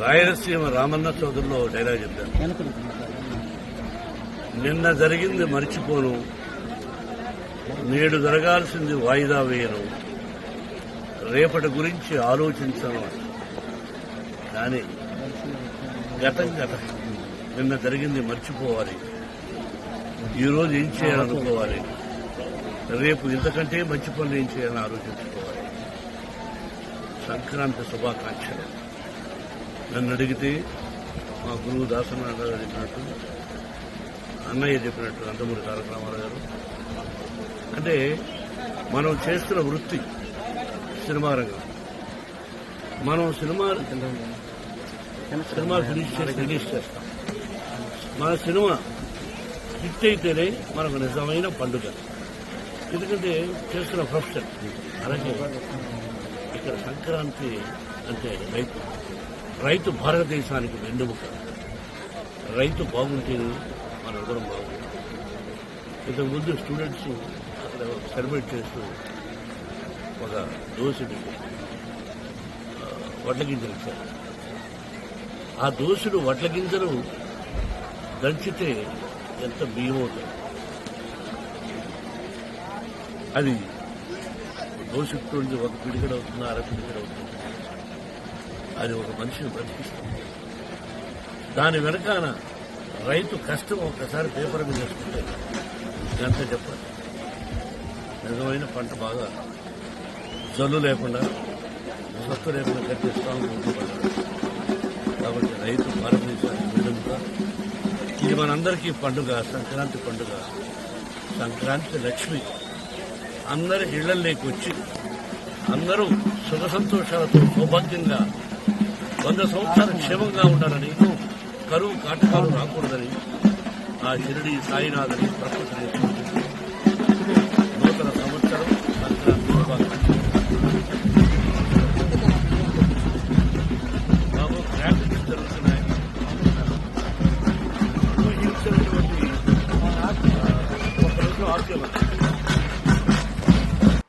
Rayalaseema Ramanna చౌదరిలో dialogue చెప్పారు. నిన్న జరిగింది మర్చిపోను. నేడు జరగాల్సింది వాయిదా వేయను. రేపటి గురించి ఆలోచించను కానీ గతం గతం. నిన్న జరిగింది మర్చిపోవాలి. ఈరోజు ఏం చేయాలనుకోవాలి? రేపు ఇంతకంటే మంచి పనులు ఏం చేయాలని ఆలోచించుకోవాలి. సంక్రాంతి శుభాకాంక్షలు. నన్ను అడిగితే మా గురువు దాసనాథ గారు చెప్పినట్టు అన్నయ్య చెప్పినట్టు నందమూరి తారక రామారావు గారు. అంటే మనం చేస్తున్న వృత్తి సినిమా రంగం. మనం సినిమా సినిమా ఫినిష్ చేసి రిలీజ్ చేస్తాం. మన సినిమా హిట్ అయితేనే మనకు నిజమైన పండుగ. ఎందుకంటే చేస్తున్న ప్రొఫెషన్ అలాగే ఇక్కడ సంక్రాంతి అంటే రైతు. రైతు భారతదేశానికి వెన్నుముక. రైతు బాగుంటే మన అందరం బాగుంటుంది ఇంతకుముందు స్టూడెంట్స్ అక్కడ సెలబ్రేట్ చేస్తూ ఒక దోశని వడ్ల గింజలు ఇచ్చారు. ఆ దోసుడు వడ్ల గింజలు దంచితే ఎంత బియ్యం అవుతుంది అది భవిష్యత్తు నుంచి ఒక పిడికడ అవుతుంది అర పిడికడ అవుతుంది? అది ఒక మనిషిని బ్రతికిస్తుంది. దాని వెనకాన రైతు కష్టం ఒక్కసారి పేపర్ మీద వేసుకుంటే ఎంత చెప్పాలి. నిజమైన పంట బాగా జల్లు లేకుండా సత్తు లేకుండా కట్టే కాబట్టి రైతు భారతదేశానికి విధంగా ఇది మనందరికీ పండుగ సంక్రాంతి పండుగ సంక్రాంతి లక్ష్మి అందరి ఇళ్ళలోకి వచ్చి అందరూ సుఖ సంతోషాలతో సౌభాగ్యంగా వంద సంవత్సరాలు క్షేమంగా ఉండాలని కరువు కాటకాలు రాకూడదని ఆ షిరిడి సాయినాథని ప్రకృతిని నూతన సంవత్సరం సంక్రాంతి శుభాకాంక్షలు. బాబు గ్రాఫిక్స్ జరుగుతున్నాయి ఊహించినటువంటి ఒక రోజు